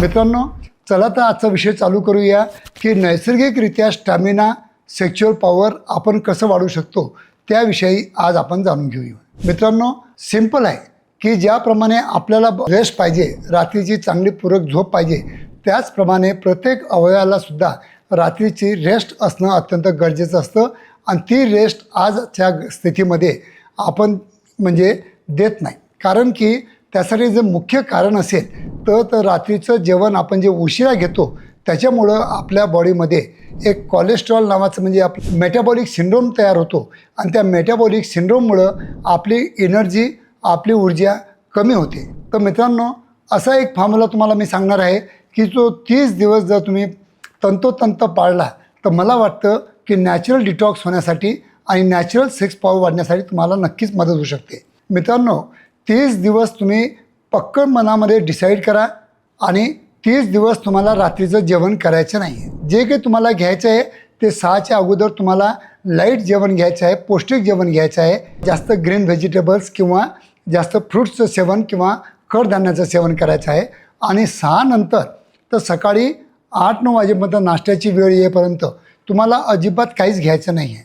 मित्रांनो चला तर आजचा विषय चालू करूया की नैसर्गिकरित्या स्टॅमिना सेक्च्युअल पॉवर आपण कसं वाढवू शकतो त्याविषयी आज आपण जाणून घेऊया. मित्रांनो सिंपल आहे की ज्याप्रमाणे आपल्याला रेस्ट पाहिजे रात्रीची चांगली पूरक झोप पाहिजे त्याचप्रमाणे प्रत्येक अवयवाला सुद्धा रात्रीची रेस्ट असणं अत्यंत गरजेचं असतं आणि ती रेस्ट आजच्या स्थितीमध्ये आपण म्हणजे देत नाही. कारण की त्यासाठी जे मुख्य कारण असेल तर तर रात्रीचं जेवण आपण जे उशिरा घेतो त्याच्यामुळं आपल्या बॉडीमध्ये एक कोलेस्ट्रॉल नावाचं म्हणजे आप मेटाबॉलिक सिंड्रोम तयार होतो. आणि त्या मेटाबॉलिक सिंड्रोममुळं आपली एनर्जी आपली ऊर्जा कमी होते. तर मित्रांनो असा एक फॉर्म्युला तुम्हाला मी सांगणार आहे की जो तीस दिवस जर तुम्ही तंतोतंत पाळला तर मला वाटतं की नॅचरल डिटॉक्स होण्यासाठी आणि नॅचरल सेक्स पॉवर वाढण्यासाठी तुम्हाला नक्कीच मदत होऊ शकते. मित्रांनो तीस दिवस तुम्ही पक्कं मनामध्ये डिसाईड करा आणि तीस दिवस तुम्हाला रात्रीचं जेवण करायचं नाही. जे काही तुम्हाला घ्यायचं आहे ते सहाच्या अगोदर तुम्हाला लाइट जेवण घ्यायचं आहे पौष्टिक जेवण घ्यायचं आहे जास्त ग्रीन व्हेजिटेबल्स किंवा जास्त फ्रूट्सचं सेवन किंवा कडधान्याचं सेवन करायचं आहे. आणि सहानंतर तर सकाळी आठ नऊ वाजेपर्यंत नाश्त्याची वेळ येईपर्यंत तुम्हाला अजिबात काहीच घ्यायचं नाही आहे